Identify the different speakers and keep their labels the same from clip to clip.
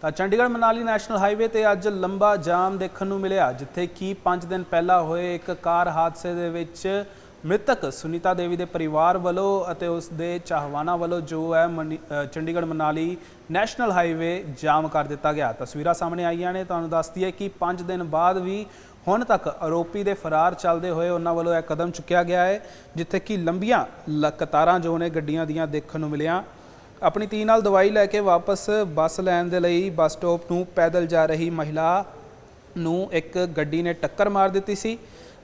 Speaker 1: ਤਾਂ Chandigarh Manali national highway ਤੇ ਅੱਜ ਲੰਬਾ ਜਾਮ ਦੇਖਣ ਨੂੰ ਮਿਲਿਆ, ਜਿੱਥੇ ਕਿ 5 ਦਿਨ ਪਹਿਲਾਂ ਹੋਏ ਇੱਕ ਕਾਰ ਹਾਦਸੇ ਦੇ ਵਿੱਚ ਮ੍ਰਿਤਕ ਸੁਨੀਤਾ ਦੇਵੀ ਦੇ ਪਰਿਵਾਰ ਵੱਲੋਂ ਅਤੇ ਉਸ ਦੇ ਚਾਹਵਾਨਾਂ ਵੱਲੋਂ ਜੋ ਹੈ money- Chandigarh Manali national highway jam ਕਰ ਦਿੱਤਾ ਗਿਆ। ਤਸਵੀਰਾਂ ਸਾਹਮਣੇ ਆਈਆਂ ਨੇ, ਤੁਹਾਨੂੰ ਦੱਸਦੀ ਹੈ ਕਿ 5 ਦਿਨ ਬਾਅਦ ਵੀ ਹੁਣ ਤੱਕ ਆਰੋਪੀ ਦੇ ਫਰਾਰ ਚੱਲਦੇ ਹੋਏ ਉਹਨਾਂ ਵੱਲੋਂ ਇਹ ਕਦਮ ਚੁੱਕਿਆ ਗਿਆ ਹੈ, ਜਿੱਥੇ ਕਿ ਲੰਬੀਆਂ ਲ- ਕਤਾਰਾਂ ਜੋ ਨੇ ਗੱਡੀਆਂ ਦੀਆਂ ਦੇਖਣ ਨੂੰ ਮਿਲੀਆਂ। ਆਪਣੀ ਧੀ ਨਾਲ ਦਵਾਈ ਲੈ ਕੇ ਵਾਪਸ ਬੱਸ ਲੈਣ ਦੇ ਲਈ ਬੱਸ ਸਟਾਪ ਨੂੰ ਪੈਦਲ ਜਾ ਰਹੀ ਮਹਿਲਾ ਨੂੰ ਇੱਕ ਗੱਡੀ ਨੇ ਟੱਕਰ ਮਾਰ ਦਿੱਤੀ ਸੀ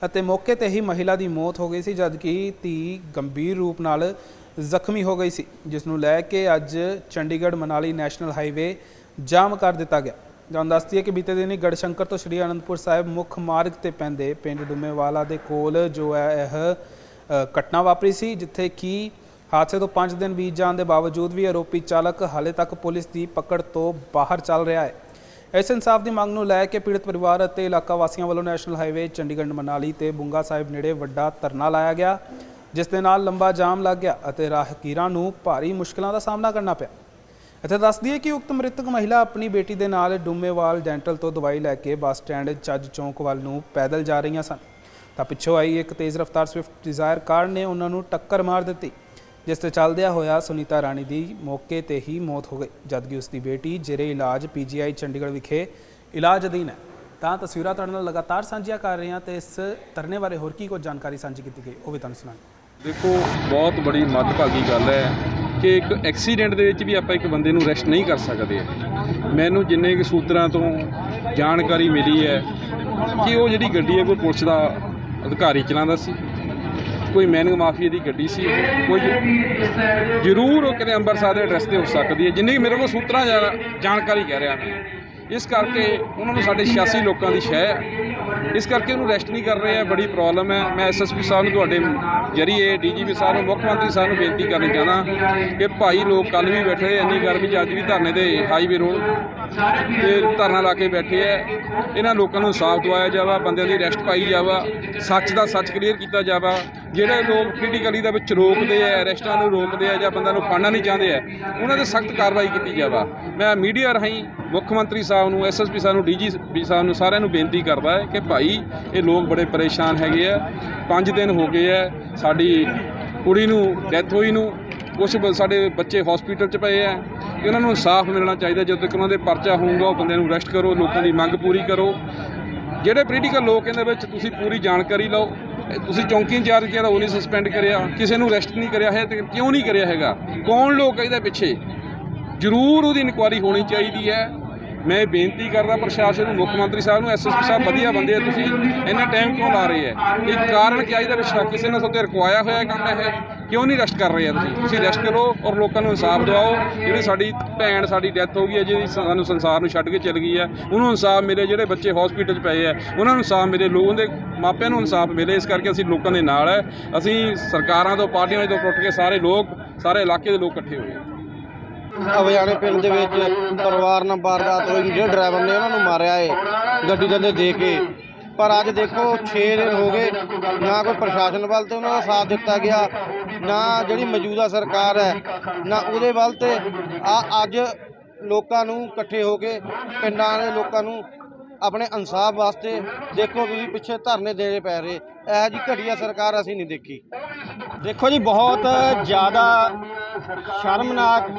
Speaker 1: ਅਤੇ ਮੌਕੇ ਤੇ ਹੀ ਮਹਿਲਾ ਦੀ ਮੌਤ ਹੋ ਗਈ ਸੀ, ਜਦਕਿ ਧੀ ਗੰਭੀਰ ਰੂਪ ਨਾਲ ਜ਼ਖਮੀ ਹੋ ਗਈ ਸੀ, ਜਿਸ ਨੂੰ ਲੈ ਕੇ ਅੱਜ Chandigarh Manali national highway jam ਕਰ ਦਿੱਤਾ ਗਿਆ। ਤੁਹਾਨੂੰ ਦੱਸਦੀ ਹੈ ਕਿ ਬੀਤੇ ਦਿਨੀ ਗੜਸ਼ੰਕਰ ਤੋਂ ਸ਼੍ਰੀ ਅਨੰਦਪੁਰ ਸਾਹਿਬ ਮੁੱਖ ਮਾਰਗ ਤੇ ਪੈਂਦੇ ਪਿੰਡ ਡੁਮੇਵਾਲਾ ਦੇ ਕੋਲ ਜੋ ਹੈ, ਇਹ ਘਟਨਾ ਵਾਪਰੀ ਸੀ, ਜਿੱਥੇ ਕਿ ਹਾਦਸੇ ਤੋਂ 5 ਦਿਨ ਬੀਤ ਜਾਣ ਦੇ ਬਾਵਜੂਦ ਵੀ ਆਰੋਪੀ ਚਾਲਕ ਹਾਲੇ ਤੱਕ ਪੁਲਿਸ ਦੀ ਪਕੜ ਤੋਂ ਬਾਹਰ ਚੱਲ ਰਿਹਾ ਹੈ। ਇਸ ਇਨਸਾਫ ਦੀ ਮੰਗ ਨੂੰ ਲੈ ਕੇ ਪੀੜਤ ਪਰਿਵਾਰ ਅਤੇ ਇਲਾਕਾ ਵਾਸੀਆਂ ਵੱਲੋਂ ਨੈਸ਼ਨਲ ਹਾਈਵੇ, ਚੰਡੀਗੜ੍ਹ, ਮਨਾਲੀ ਤੇ ਬੁੰਗਾ ਸਾਹਿਬ ਨੇੜੇ ਵੱਡਾ ਧਰਨਾ ਲਾਇਆ ਗਿਆ, ਜਿਸ ਦੇ ਨਾਲ ਲੰਬਾ ਜਾਮ ਲੱਗ ਗਿਆ ਅਤੇ ਰਾਹਗੀਰਾਂ ਨੂੰ ਭਾਰੀ ਮੁਸ਼ਕਲਾਂ ਦਾ ਸਾਹਮਣਾ ਕਰਨਾ ਪਿਆ। ਇੱਥੇ ਦੱਸ ਦਈਏ ਕਿ ਉਕਤ ਮ੍ਰਿਤਕ ਮਹਿਲਾ ਆਪਣੀ ਬੇਟੀ ਦੇ ਨਾਲ ਡੁੰਮੇਵਾਲ ਡੈਂਟਲ ਤੋਂ ਦਵਾਈ ਲੈ ਕੇ ਬੱਸ ਸਟੈਂਡ ਚੱਜ ਚੌਂਕ ਵੱਲ ਨੂੰ ਪੈਦਲ ਜਾ ਰਹੀਆਂ ਸਨ। ਤਾਂ ਪਿੱਛੋਂ ਆਈ ਇੱਕ ਤੇਜ਼ ਰਫ਼ਤਾਰ ਸਵਿਫਟ ਡਿਜ਼ਾਇਰ ਕਾਰ ਨੇ ਉਹਨਾਂ ਨੂੰ ਟੱਕਰ ਮਾਰ ਦਿੱਤੀ। ਜਿਸ ਤੇ ਚੱਲਦਿਆਂ ਹੋਇਆ ਸੁਨੀਤਾ ਰਾਣੀ ਦੀ ਮੌਕੇ ਤੇ ਹੀ ਮੌਤ ਹੋ ਗਈ। ਜਦਕਿ ਉਸ ਦੀ ਬੇਟੀ ਜਿਹੜੇ ਇਲਾਜ ਪੀਜੀਆਈ ਚੰਡੀਗੜ੍ਹ ਵਿਖੇ ਇਲਾਜ ਅਧੀਨ ਹੈ। ਤਾਂ ਤਸਵੀਰਾਂ ਤੁਹਾਡੇ ਨਾਲ ਲਗਾਤਾਰ ਸਾਂਝੀਆਂ ਕਰ ਰਹੇ ਹਾਂ ਤੇ ਇਸ ਧਰਨੇ ਬਾਰੇ ਹੋਰ ਕੀ ਕੁਝ ਜਾਣਕਾਰੀ ਸਾਂਝੀ ਕੀਤੀ ਗਈ, ਉਹ ਵੀ ਤੁਹਾਨੂੰ ਸੁਣਾਂਗੇ
Speaker 2: ਦੇਖੋ, ਬਹੁਤ ਬੜੀ ਮੱਦਭਾਗੀ ਗੱਲ ਹੈ ਕਿ ਇੱਕ ਐਕਸੀਡੈਂਟ ਦੇ ਵਿੱਚ ਵੀ ਆਪਾਂ ਇੱਕ ਬੰਦੇ ਨੂੰ ਰੈਸਟ ਨਹੀਂ ਕਰ ਸਕਦੇ। ਮੈਨੂੰ ਜਿੰਨੇ ਕੁ ਸੂਤਰਾਂ ਤੋਂ ਜਾਣਕਾਰੀ ਮਿਲੀ ਹੈ ਕਿ ਉਹ ਜਿਹੜੀ ਗੱਡੀ ਹੈ ਕੋਈ ਪੁਲਿਸ ਦਾ ਅਧਿਕਾਰੀ ਚਲਾਉਂਦਾ ਸੀ। ਕੋਈ ਮੈਨਿੰਗ ਮਾਫੀਆ ਦੀ ਗੱਡੀ ਸੀ, ਕੋਈ ਜ਼ਰੂਰ ਉਹ ਕਿਤੇ ਅੰਮ੍ਰਿਤਸਰ ਦੇ ਐਡਰੈਸ ਤੇ ਹੋ ਸਕਦੀ ਹੈ। ਜਿੰਨੀ ਮੇਰੇ ਕੋਲ ਸੂਤਰਾਂ ਜਾ- ਜਾਣਕਾਰੀ ਕਹਿ ਰਿਹਾ ਮੈਂ, ਇਸ ਕਰਕੇ ਉਹਨਾਂ ਨੂੰ ਸਾਡੇ 86 ਲੋਕਾਂ ਦੀ ਸ਼ਹਿ ਇਸ ਕਰਕੇ ਉਹਨੂੰ ਰੈਸਟ ਨਹੀਂ ਕਰ ਰਹੇ ਆ, ਬੜੀ ਪ੍ਰੋਬਲਮ ਹੈ। ਮੈਂ ਐਸਐਸਪੀ ਸਾਹਿਬ ਨੂੰ ਤੁਹਾਡੇ ਜਰੀਏ ਡੀਜੀਪੀ ਸਾਹਿਬ ਨੂੰ, ਮੁੱਖ ਮੰਤਰੀ ਸਾਹਿਬ ਨੂੰ ਬੇਨਤੀ ਕਰਨੀ ਚਾਹਨਾ ਕਿ ਭਾਈ ਲੋਕ ਕੱਲ ਵੀ ਬੈਠੇ ਰਹੇ ਇੰਨੀ ਗਰਮੀ 'ਚ ਅੱਜ ਵੀ ਧਰਨੇ ਦੇ ਹਾਈਵੇ ਰੋਡ ਤੇ ਧਰਨਾ ਲਾ ਕੇ ਬੈਠੇ ਐ ਇਹਨਾਂ ਲੋਕਾਂ ਨੂੰ ਇਨਸਾਫ ਦਵਾਇਆ ਜਾਵਾ, ਬੰਦਿਆਂ ਦੀ ਰੈਸਟ ਪਾਈ ਜਾਵਾ, ਸੱਚ ਦਾ ਸੱਚ ਕਲੀਅਰ ਕੀਤਾ ਜਾਵਾ। ਜਿਹੜੇ ਲੋਕ ਕ੍ਰਿਟੀਕਲੀ ਦੇ ਵਿੱਚ ਰੋਕਦੇ ਐ ਅਰੈਸਟਾਂ ਨੂੰ ਰੋਕਦੇ ਐ ਜਾਂ ਬੰਦਿਆਂ ਨੂੰ ਫੜਨਾ ਨਹੀਂ ਚਾਹੁੰਦੇ ਐ ਉਹਨਾਂ ਤੇ ਸਖਤ ਕਾਰਵਾਈ ਕੀਤੀ ਜਾਵਾ। ਮੈਂ ਮੀਡੀਆ ਰਾਹੀਂ ਮੁੱਖ ਮੰਤਰੀ ਸਾਹਿਬ ਨੂੰ ਐਸਐਸਪੀ ਸਾਹਿਬ ਨੂੰ ਡੀਜੀਪੀ ਸਾਹਿਬ ਨੂੰ ਸਾਰਿਆਂ ਨੂੰ ਬੇਨਤੀ ਕਰਦਾ ਹੈ ਕਿ ਭਾਈ ਇਹ ਲੋਕ ਬੜੇ ਪਰੇਸ਼ਾਨ ਹੈਗੇ ਆ। 5 ਦਿਨ ਹੋ ਗਏ ਐ ਸਾਡੀ ਕੁੜੀ ਨੂੰ ਡੈਥ ਹੋਈ ਨੂੰ ਕੁਝ ਸਾਡੇ ਬੱਚੇ ਹਸਪੀਟਲ 'ਚ ਪਏ ਆ। ਕਿ ਉਹਨਾਂ ਨੂੰ ਇਨਸਾਫ ਮਿਲਣਾ ਚਾਹੀਦਾ, ਜਦੋਂ ਤੱਕ ਉਹਨਾਂ ਦੇ ਪਰਚਾ ਹੋਊਗਾ, ਉਹ ਬੰਦਿਆਂ ਨੂੰ ਅਰੈਸਟ ਕਰੋ, ਲੋਕਾਂ ਦੀ ਮੰਗ ਪੂਰੀ ਕਰੋ। ਜਿਹੜੇ ਪੋਲੀਟੀਕਲ ਲੋਕ ਇਹਦੇ ਵਿੱਚ ਤੁਸੀਂ ਪੂਰੀ ਜਾਣਕਾਰੀ ਲਓ ਤੁਸੀਂ ਚੌਂਕੀ ਇੰਚਾਰਜ ਕਿਹਾ ਉਹ ਨਹੀਂ ਸਸਪੈਂਡ ਕਰਿਆ, ਕਿਸੇ ਨੂੰ ਅਰੈਸਟ ਨਹੀਂ ਕਰਿਆ ਹੈ ਤੇ ਕਿਉਂ ਨਹੀਂ ਕਰਿਆ ਹੈਗਾ? ਕੌਣ ਲੋਕ ਇਹਦੇ ਪਿੱਛੇ? ਜ਼ਰੂਰ ਉਹਦੀ ਇਨਕੁਆਇਰੀ ਹੋਣੀ ਚਾਹੀਦੀ ਹੈ। ਮੈਂ ਇਹ ਬੇਨਤੀ ਕਰਦਾ ਪ੍ਰਸ਼ਾਸਨ ਨੂੰ, ਮੁੱਖ ਮੰਤਰੀ ਸਾਹਿਬ ਨੂੰ ਐਸਐਸਪੀ ਸਾਹਿਬ ਵਧੀਆ ਬੰਦੇ ਆ ਤੁਸੀਂ, ਇੰਨਾ ਟਾਈਮ ਕਿਉਂ ਲਾ ਰਹੇ ਹੈ? ਇਹ ਕਾਰਨ ਕੀ ਇਹਦਾ ਵਿੱਚ ਕਿਸੇ ਨੇ ਸੋਤੇ ਰਕਵਾਇਆ ਹੋਇਆ ਕੰਮ ਹੈ? ਕਿਉਂ ਨਹੀਂ ਰੈਸਟ ਕਰ ਰਹੇ ਆ ਤੁਸੀਂ? ਤੁਸੀਂ ਅਰੈਸਟ ਕਰੋ ਔਰ ਲੋਕਾਂ ਨੂੰ ਇਨਸਾਫ ਦਿਵਾਓ। ਜਿਹੜੀ ਸਾਡੀ ਭੈਣ, ਸਾਡੀ ਡੈਥ ਹੋ ਗਈ ਹੈ ਜਿਹਦੀ ਸਾਨੂੰ ਸੰਸਾਰ ਨੂੰ ਛੱਡ ਕੇ ਚਲ ਗਈ ਹੈ, ਉਹਨੂੰ ਇਨਸਾਫ ਮਿਲੇ, ਜਿਹੜੇ ਬੱਚੇ ਹਸਪੀਟਲ 'ਚ ਪਏ ਆ ਉਹਨਾਂ ਨੂੰ ਇਨਸਾਫ ਮਿਲੇ, ਲੋਕਾਂ ਦੇ ਮਾਪਿਆਂ ਨੂੰ ਇਨਸਾਫ ਮਿਲੇ। ਇਸ ਕਰਕੇ ਅਸੀਂ ਲੋਕਾਂ ਦੇ ਨਾਲ ਹੈ। ਅਸੀਂ ਸਰਕਾਰਾਂ ਤੋਂ, ਪਾਰਟੀਆਂ ਤੋਂ ਟੁੱਟ ਕੇ ਸਾਰੇ ਲੋਕ, ਸਾਰੇ ਇਲਾਕੇ ਦੇ ਲੋਕ ਇਕੱਠੇ ਹੋਏ ਆ
Speaker 3: ਅਵਿਆਣੇ ਪਿੰਡ ਦੇ ਵਿੱਚ ਪਰਿਵਾਰ ਨਾਲ ਵਾਰਦਾਤ ਹੋਈ, ਜਿਹੜੇ ਡਰਾਈਵਰ ਨੇ ਉਹਨਾਂ ਨੂੰ ਮਾਰਿਆ ਏ, ਗੱਡੀ ਦੇ ਦੇ ਕੇ। ਪਰ ਅੱਜ ਦੇਖੋ 6 ਦਿਨ ਹੋ ਗਏ, ਨਾ ਕੋਈ ਪ੍ਰਸ਼ਾਸਨ ਵੱਲ ਤੇ ਉਹਨਾਂ ਦਾ ਸਾਥ ਦਿੱਤਾ ਗਿਆ, ਨਾ ਜਿਹੜੀ ਮੌਜੂਦਾ ਸਰਕਾਰ ਹੈ, ਨਾ ਉਹਦੇ ਵੱਲ ਤੇ ਆ ਅੱਜ ਲੋਕਾਂ ਨੂੰ ਇਕੱਠੇ ਹੋ ਕੇ, ਪਿੰਡਾਂ ਦੇ ਲੋਕਾਂ ਨੂੰ ਆਪਣੇ ਇਨਸਾਫ ਵਾਸਤੇ ਦੇਖੋ ਤੁਸੀਂ ਪਿੱਛੇ ਧਰਨੇ ਦੇਣੇ ਪੈ ਰਹੇ, ਇਹ ਜੀ ਘਟੀਆ ਸਰਕਾਰ ਅਸੀਂ ਨਹੀਂ ਦੇਖੀ। ਦੇਖੋ ਜੀ, ਬਹੁਤ ਜ਼ਿਆਦਾ ਸ਼ਰਮਨਾਕ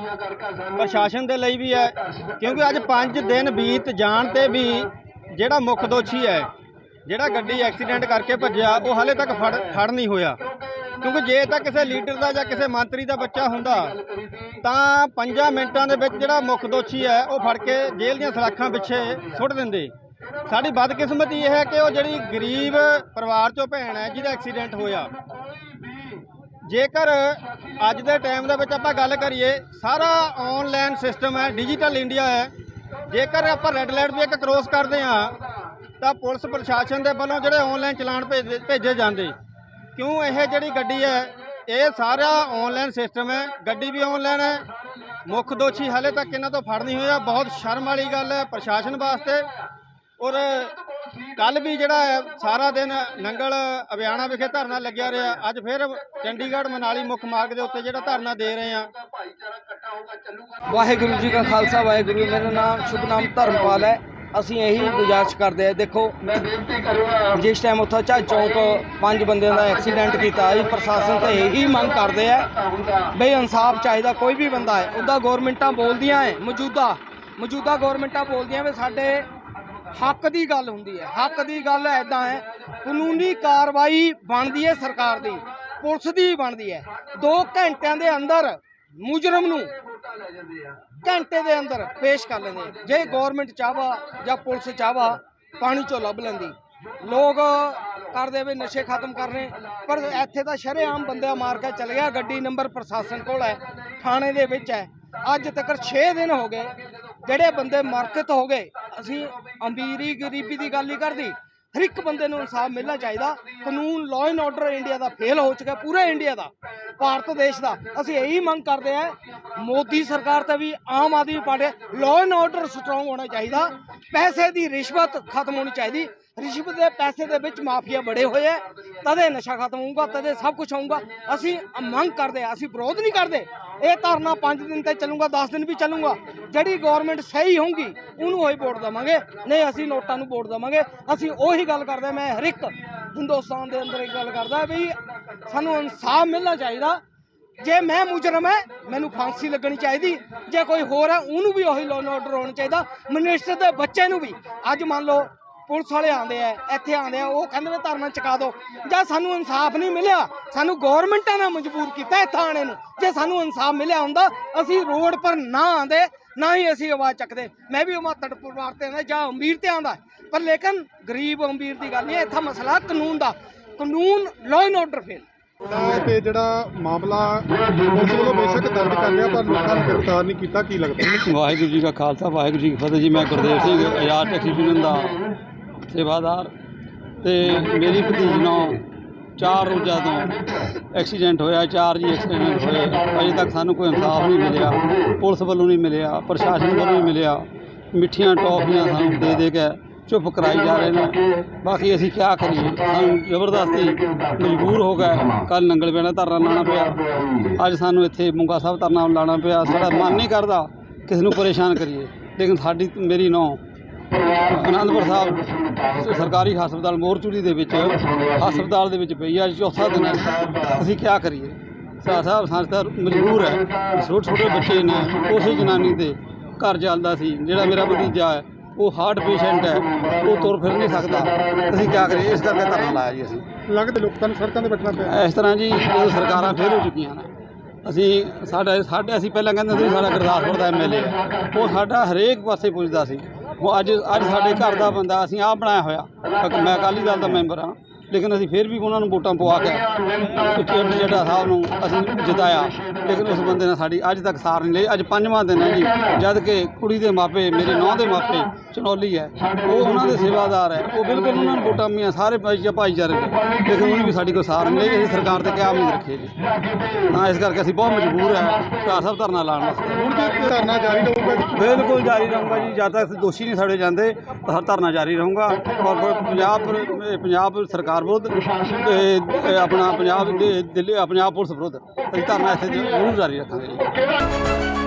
Speaker 3: ਪ੍ਰਸ਼ਾਸਨ ਦੇ ਲਈ ਵੀ ਹੈ, ਕਿਉਂਕਿ ਅੱਜ 5 ਦਿਨ ਬੀਤ ਜਾਣ ਤੇ ਵੀ ਜਿਹੜਾ ਮੁੱਖ ਦੋਸ਼ੀ ਹੈ ਜਿਹੜਾ ਗੱਡੀ ਐਕਸੀਡੈਂਟ ਕਰਕੇ ਭੱਜਿਆ, ਉਹ ਹਾਲੇ ਤੱਕ ਫੜ ਫੜ ਨਹੀਂ ਹੋਇਆ। ਕਿਉਂਕਿ ਜੇ ਤਾਂ ਕਿਸੇ ਲੀਡਰ ਦਾ ਜਾਂ ਕਿਸੇ ਮੰਤਰੀ ਦਾ ਬੱਚਾ ਹੁੰਦਾ, ਤਾਂ 5 ਮਿੰਟਾਂ ਦੇ ਵਿੱਚ ਜਿਹੜਾ ਮੁੱਖ ਦੋਸ਼ੀ ਹੈ, ਉਹ ਫੜ ਕੇ ਜੇਲ੍ਹ ਦੀਆਂ ਸਲਾਖਾਂ ਪਿੱਛੇ ਸੁੱਟ ਦਿੰਦੇ। ਸਾਡੀ ਬਦਕਿਸਮਤੀ ਇਹ ਹੈ ਕਿ ਉਹ ਜਿਹੜੀ ਗਰੀਬ ਪਰਿਵਾਰ ਚੋਂ ਭੈਣ ਹੈ, ਜਿਹਦਾ ਐਕਸੀਡੈਂਟ ਹੋਇਆ। ਜੇਕਰ ਅੱਜ ਦੇ ਟਾਈਮ ਦੇ ਵਿੱਚ ਆਪਾਂ ਗੱਲ ਕਰੀਏ, ਸਾਰਾ ਆਨਲਾਈਨ ਸਿਸਟਮ ਹੈ ਡਿਜੀਟਲ ਇੰਡੀਆ ਹੈ। ਜੇਕਰ ਆਪਾਂ ਰੈੱਡ ਲਾਈਟ ਵੀ ਇੱਕ ਕ੍ਰੋਸ ਕਰਦੇ ਹਾਂ ਤਾਂ ਪੁਲਿਸ ਪ੍ਰਸ਼ਾਸਨ ਦੇ ਵੱਲੋਂ ਜਿਹੜੇ ਆਨਲਾਈਨ ਚਲਾਨ ਭੇਜੇ ਭੇਜੇ ਜਾਂਦੇ। ਕਿਉਂ ਇਹ ਜਿਹੜੀ ਗੱਡੀ ਹੈ, ਇਹ ਸਾਰਾ ਆਨਲਾਈਨ ਸਿਸਟਮ ਹੈ। ਗੱਡੀ ਵੀ ਆਨਲਾਈਨ ਹੈ। ਮੁੱਖ ਦੋਸ਼ੀ ਹਾਲੇ ਤੱਕ ਇਹਨਾਂ ਤੋਂ ਫੜ ਨਹੀਂ ਹੋਇਆ। ਬਹੁਤ ਸ਼ਰਮ ਵਾਲੀ ਗੱਲ ਹੈ ਪ੍ਰਸ਼ਾਸਨ ਵਾਸਤੇ। ਔਰ ਕੱਲ ਵੀ ਜਿਹੜਾ ਹੈ, ਸਾਰਾ ਦਿਨ ਨੰਗਲ ਅਭਿਆਣਾ ਵਿਖੇ ਧਰਨਾ ਲੱਗਿਆ ਰਿਹਾ। ਅੱਜ ਫਿਰ ਚੰਡੀਗੜ੍ਹ ਮਨਾਲੀ ਮੁੱਖ ਮਾਰਗ ਦੇ ਉੱਤੇ ਜਿਹੜਾ ਧਰਨਾ ਦੇ ਰਹੇ ਆ
Speaker 4: ਵਾਹਿਗੁਰੂ ਜੀ ਕਾ ਖਾਲਸਾ, ਵਾਹਿਗੁਰੂ ਮੇਰਾ ਨਾਮ, ਸ਼ੁਭ ਨਾਮ ਧਰਮਪਾਲ ਹੈ। ਅਸੀਂ ਇਹੀ ਗੁਜ਼ਾਰਿਸ਼ ਕਰਦੇ ਆ ਦੇਖੋ, ਜਿਸ ਟਾਈਮ ਉੱਥੇ ਝੱਜ ਚੌਂਕ ਪੰਜ ਬੰਦਿਆਂ ਦਾ ਐਕਸੀਡੈਂਟ ਕੀਤਾ ਇਹ ਪ੍ਰਸ਼ਾਸਨ ਤੇ ਇਹੀ ਮੰਗ ਕਰਦੇ ਆ ਬਈ ਇਨਸਾਫ ਚਾਹੀਦਾ, ਕੋਈ ਵੀ ਬੰਦਾ ਹੈ ਉਹਦਾ ਗਵਰਨਮੈਂਟਾਂ ਬੋਲਦੀਆਂ ਹੈ, ਮੌਜੂਦਾ ਮੌਜੂਦਾ ਗਵਰਨਮੈਂਟਾਂ ਬੋਲਦੀਆਂ ਵੀ ਸਾਡੇ ਹੱਕ ਦੀ ਗੱਲ ਹੁੰਦੀ ਹੈ, ਹੱਕ ਦੀ ਗੱਲ ਐਦਾਂ ਹੈ, ਕਾਨੂੰਨੀ ਕਾਰਵਾਈ ਬਣਦੀ ਹੈ ਸਰਕਾਰ ਦੀ, ਪੁਲਿਸ ਦੀ ਬਣਦੀ ਹੈ। 2 ਘੰਟਿਆਂ ਦੇ ਅੰਦਰ ਮੁਜਰਮ ਨੂੰ ਘੰਟੇ ਦੇ ਅੰਦਰ ਪੇਸ਼ ਕਰ ਲੈਂਦੇ ਆ। ਜੇ ਗਵਰਨਮੈਂਟ ਚਾਹਵਾ ਜਾਂ ਪੁਲਿਸ ਚਾਹਵਾ, ਪਾਣੀ ਚੋਂ ਲੱਭ ਲੈਂਦੀ। ਲੋਕ ਕਰਦੇ ਵੀ ਨਸ਼ੇ ਖਤਮ ਕਰਨੇ। ਪਰ ਇੱਥੇ ਤਾਂ ਸ਼ਰੇਆਮ ਬੰਦਾ ਮਾਰ ਕੇ ਚਲ ਗਿਆ, ਗੱਡੀ ਨੰਬਰ ਪ੍ਰਸ਼ਾਸਨ ਕੋਲ ਹੈ, ਥਾਣੇ ਦੇ ਵਿੱਚ ਹੈ। ਅੱਜ ਤੱਕ 6 ਦਿਨ ਹੋ ਗਏ, ਜਿਹੜੇ ਬੰਦੇ ਮਰਕਤ ਹੋ ਗਏ, ਅਸੀਂ ਅਮੀਰੀ ਗਰੀਬੀ ਦੀ ਗੱਲ ਨਹੀਂ ਕਰਦੀ। ਹਰ ਇੱਕ ਬੰਦੇ ਨੂੰ ਇਨਸਾਫ ਮਿਲਣਾ ਚਾਹੀਦਾ। ਕਾਨੂੰਨ ਲਾਅ ਐਂਡ ਆਰਡਰ ਇੰਡੀਆ ਦਾ ਫੇਲ ਹੋ ਚੁੱਕਾ ਪੂਰੇ ਇੰਡੀਆ ਦਾ, ਭਾਰਤ ਦੇਸ਼ ਦਾ। ਅਸੀਂ ਇਹੀ ਮੰਗ ਕਰਦੇ ਆ ਮੋਦੀ ਸਰਕਾਰ ਤੇ ਵੀ Aam Aadmi party law and order strong ਹੋਣਾ ਚਾਹੀਦਾ। ਪੈਸੇ ਦੀ ਰਿਸ਼ਵਤ ਖਤਮ ਹੋਣੀ ਚਾਹੀਦੀ। ਰਿਸ਼ਵਤ ਦੇ ਪੈਸੇ ਦੇ ਵਿੱਚ ਮਾਫੀਆ ਬੜੇ ਹੋਏ ਆ। ਤਦੇ ਨਸ਼ਾ ਖਤਮ ਹੋਊਗਾ, ਤਦੇ ਸਭ ਕੁਝ ਹੋਊਗਾ। ਅਸੀਂ ਮੰਗ ਕਰਦੇ ਆ ਅਸੀਂ ਵਿਰੋਧ ਨਹੀਂ ਕਰਦੇ। ਇਹ ਧਰਨਾ 5 ਦਿਨ ਤੇ ਚੱਲੂਗਾ 10 ਦਿਨ ਵੀ ਚੱਲੂਗਾ। ਜਿਹੜੀ ਗਵਰਨਮੈਂਟ ਸਹੀ ਹੋਊਗੀ, ਉਹਨੂੰ ਹੀ ਵੋਟ ਦੇਵਾਂਗੇ। ਨਹੀਂ, ਅਸੀਂ ਨੋਟਾਂ ਨੂੰ ਵੋਟ ਦੇਵਾਂਗੇ। ਅਸੀਂ ਉਹੀ ਗੱਲ ਕਰਦੇ ਮੈਂ ਹਰ ਇੱਕ ਹਿੰਦੁਸਤਾਨ ਦੇ ਅੰਦਰ ਇਹ ਗੱਲ ਕਰਦਾ ਵੀ ਸਾਨੂੰ ਇਨਸਾਫ ਮਿਲਣਾ ਚਾਹੀਦਾ। ਜੇ ਮੈਂ ਮੁਜਰਮ ਹੈ, ਮੈਨੂੰ ਫਾਂਸੀ ਲੱਗਣੀ ਚਾਹੀਦੀ। ਜੇ ਕੋਈ ਹੋਰ ਹੈ, ਉਹਨੂੰ ਵੀ ਉਹੀ ਲੋਨ ਆਰਡਰ ਹੋਣਾ ਚਾਹੀਦਾ। ਮਿਨਿਸਟਰ ਦੇ ਬੱਚੇ ਨੂੰ ਵੀ। ਅੱਜ ਮੰਨ ਲਓ, ਪੁਲਿਸ ਵਾਲੇ ਆਉਂਦੇ ਆ, ਇੱਥੇ ਆਉਂਦੇ ਆ, ਉਹ ਕਹਿੰਦੇ ਨੇ ਧਰਨਾ ਚੁਕਾ ਦਿਓ। ਜਾਂ ਸਾਨੂੰ ਇਨਸਾਫ ਨਹੀਂ ਮਿਲਿਆ, ਸਾਨੂੰ ਗਵਰਨਮੈਂਟਾਂ ਨੇ ਮਜਬੂਰ ਕੀਤਾ ਇਹ ਥਾਣੇ ਨੂੰ। ਜੇ ਸਾਨੂੰ ਇਨਸਾਫ ਮਿਲਿਆ ਹੁੰਦਾ, ਅਸੀਂ ਰੋਡ ਪਰ ਨਾ ਆਉਂਦੇ ਨਾ ਹੀ ਅਸੀਂ ਆਵਾਜ਼ ਚੱਕਦੇ। ਮੈਂ ਵੀ ਮਾਤੜ ਪਰਿਵਾਰ ਤੇ ਆਂਦਾ ਜਾਂ ਅਮੀਰ ਤੇ ਆਂਦਾ ਪਰ ਲੇਕਿਨ ਗਰੀਬ ਅਮੀਰ ਦੀ ਗੱਲ ਨਹੀਂ ਇੱਥੇ ਮਸਲਾ ਕਾਨੂੰਨ ਦਾ। ਕਾਨੂੰਨ ਲਾਅ ਐਂਡ ਆਰਡਰ ਫੇਲ
Speaker 5: ਤਾਂ ਜਿਹੜਾ ਮਾਮਲਾ ਪੁਲਿਸ ਵੱਲੋਂ ਬੇਸ਼ੱਕ ਦਰਜ ਕਰ ਲਿਆ ਪਰ ਲੋਕਾਂ ਨੂੰ ਗ੍ਰਿਫਤਾਰ ਨਹੀਂ ਕੀਤਾ ਕੀ ਲੱਗਦਾ?
Speaker 6: ਵਾਹਿਗੁਰੂ ਜੀ ਕਾ ਖਾਲਸਾ ਵਾਹਿਗੁਰੂ ਜੀ ਕੀ ਫਤਿਹ ਜੀ। ਮੈਂ ਗੁਰਦੇਵ ਸਿੰਘ ਆਜ਼ਾਦ ਟੈਕਸੀ ਯੂਨੀਅਨ ਦਾ ਸੇਵਾਦਾਰ। ਤੇ ਮੇਰੀ ਭਤੀਜ ਨੂੰ ਚਾਰ ਰੋਜ਼ਾਂ ਤੋਂ ਐਕਸੀਡੈਂਟ ਹੋਇਆ, ਚਾਰ ਜੀ ਐਕਸੀਡੈਂਟ ਹੋਏ। ਅਜੇ ਤੱਕ ਸਾਨੂੰ ਕੋਈ ਇਨਸਾਫ ਨਹੀਂ ਮਿਲਿਆ। ਪੁਲਿਸ ਵੱਲੋਂ ਨਹੀਂ ਮਿਲਿਆ, ਪ੍ਰਸ਼ਾਸਨ ਵੱਲੋਂ ਨਹੀਂ ਮਿਲਿਆ। ਮਿੱਠੀਆਂ ਟੌਫੀਆਂ ਸਾਨੂੰ ਦੇ ਦੇ ਕੇ ਚੁੱਪ ਕਰਾਈ ਜਾ ਰਹੇ ਨੇ। ਬਾਕੀ ਅਸੀਂ ਕੀ ਕਰੀਏ? ਸਾਨੂੰ ਜ਼ਬਰਦਸਤੀ ਮਜਬੂਰ ਹੋ ਗਏ। ਕੱਲ ਨੰਗਲ ਪੈਣਾ ਧਰਨਾ ਲਾਉਣਾ ਪਿਆ। ਅੱਜ ਸਾਨੂੰ ਇੱਥੇ ਮੁੰਗਾ ਸਾਹਿਬ ਧਰਨਾ ਲਾਉਣਾ ਪਿਆ। ਸਾਡਾ ਮਨ ਨਹੀਂ ਕਰਦਾ ਕਿਸੇ ਨੂੰ ਪਰੇਸ਼ਾਨ ਕਰੀਏ। ਲੇਕਿਨ ਸਾਡੀ, ਮੇਰੀ ਨੌ ਅਨੰਦਪੁਰ ਸਾਹਿਬ ਸਰਕਾਰੀ ਹਸਪਤਾਲ ਮੋਰਚੂਰੀ ਦੇ ਵਿੱਚ ਹਸਪਤਾਲ ਦੇ ਵਿੱਚ ਪਈ ਆ ਚੌਥਾ ਦਿਨ ਅਸੀਂ ਕੀ ਕਰੀਏ? ਸਾ ਸਾਹਿਬ ਤਾਂ ਮਜਬੂਰ ਹੈ। ਛੋਟੇ ਛੋਟੇ ਬੱਚੇ ਨੇ ਉਸੇ ਜਨਾਨੀ ਦੇ ਘਰ ਚੱਲਦਾ ਸੀ। ਜਿਹੜਾ ਮੇਰਾ ਭਤੀਜਾ ਹੈ ਉਹ ਹਾਰਟ ਪੇਸ਼ੈਂਟ ਹੈ। ਉਹ ਤੁਰ ਫਿਰ ਨਹੀਂ ਸਕਦਾ। ਅਸੀਂ ਕੀ ਕਰੀਏ? ਇਸ ਕਰਕੇ ਧਰਨਾ ਲਾਇਆ ਜੀ ਅਸੀਂ।
Speaker 5: ਲੱਗਦਾ ਲੋਕਾਂ ਨੂੰ ਸੜਕਾਂ ਤੇ ਬੈਠਣਾ ਪਿਆ।
Speaker 6: ਇਸ ਤਰ੍ਹਾਂ ਜੀ ਜਦੋਂ ਸਰਕਾਰਾਂ ਫੇਲ ਹੋ ਚੁੱਕੀਆਂ ਨੇ ਅਸੀਂ ਸਾਡਾ ਸਾਡੇ ਅਸੀਂ ਪਹਿਲਾਂ ਕਹਿੰਦੇ ਸੀ ਸਾਡਾ ਗੁਰਦਾਸਪੁਰ ਦਾ ਐਮਐਲਏ ਉਹ ਸਾਡਾ ਹਰੇਕ ਪਾਸੇ ਪੁੱਜਦਾ ਸੀ। ਉਹ ਅੱਜ ਅੱਜ ਸਾਡੇ ਘਰ ਦਾ ਬੰਦਾ, ਅਸੀਂ ਆਪ ਬਣਾਇਆ ਹੋਇਆ। ਮੈਂ ਅਕਾਲੀ ਦਲ ਦਾ ਮੈਂਬਰ ਹਾਂ। ਲੇਕਿਨ ਅਸੀਂ ਫਿਰ ਵੀ ਉਹਨਾਂ ਨੂੰ ਵੋਟਾਂ ਪਵਾ ਕੇ ਚਿੱਟ ਜਿਹੜਾ ਸਾਹਿਬ ਨੂੰ ਅਸੀਂ ਜਿਤਾਇਆ। ਲੇਕਿਨ ਉਸ ਬੰਦੇ ਨੇ ਸਾਡੀ ਅੱਜ ਤੱਕ ਸਾਰ ਨਹੀਂ ਲਈ। ਅੱਜ ਪੰਜਵਾਂ ਦਿਨ ਹੈ ਜੀ। ਜਦ ਕਿ ਕੁੜੀ ਦੇ ਮਾਪੇ ਮੇਰੇ ਨੌਂ ਦੇ ਮਾਪੇ ਚਨੌਲੀ ਹੈ। ਉਹ ਉਹਨਾਂ ਦੇ ਸੇਵਾਦਾਰ ਹੈ। ਉਹ ਬਿਲਕੁਲ ਉਹਨਾਂ ਨੂੰ ਵੋਟਾਂ ਮੀਆਂ ਸਾਰੇ ਭਾਈ ਭਾਈਚਾਰੇ ਲੇਕਿਨ ਉਹਨੇ ਵੀ ਸਾਡੀ ਕੋਈ ਸਾਰ ਨਹੀਂ ਲਈ। ਅਸੀਂ ਸਰਕਾਰ ਤੇ ਕਿਹਾ ਉਮੀਦ ਰੱਖੀਏ ਜੀ? ਹਾਂ ਇਸ ਕਰਕੇ ਅਸੀਂ ਬਹੁਤ ਮਜਬੂਰ ਹੈ। ਘਰ ਸਾਹਿਬ ਧਰਨਾ ਲਾਉਣ ਵਾਸਤੇ।
Speaker 5: ਹੁਣ ਵੀ ਧਰਨਾ ਜਾਰੀ ਰਹੂਗਾ
Speaker 6: ਬਿਲਕੁਲ ਜਾਰੀ ਰਹੂੰਗਾ ਜੀ। ਜਦ ਤੱਕ ਦੋਸ਼ੀ ਨਹੀਂ ਫੜੇ ਜਾਂਦੇ ਤਾਂ ਧਰਨਾ ਜਾਰੀ ਰਹੂੰਗਾ। ਔਰ ਪੰਜਾਬ ਪੰਜਾਬ ਸਰਕਾਰ ਵਿਰੁੱਧ ਤੇ ਆਪਣਾ ਪੰਜਾਬ ਦਿੱਲੀ ਪੰਜਾਬ ਪੁਲਿਸ ਵਿਰੁੱਧ ਅਸੀਂ ਧਰਨਾ ਇੱਥੇ ਜ਼ਰੂਰ ਜਾਰੀ ਰੱਖਾਂਗੇ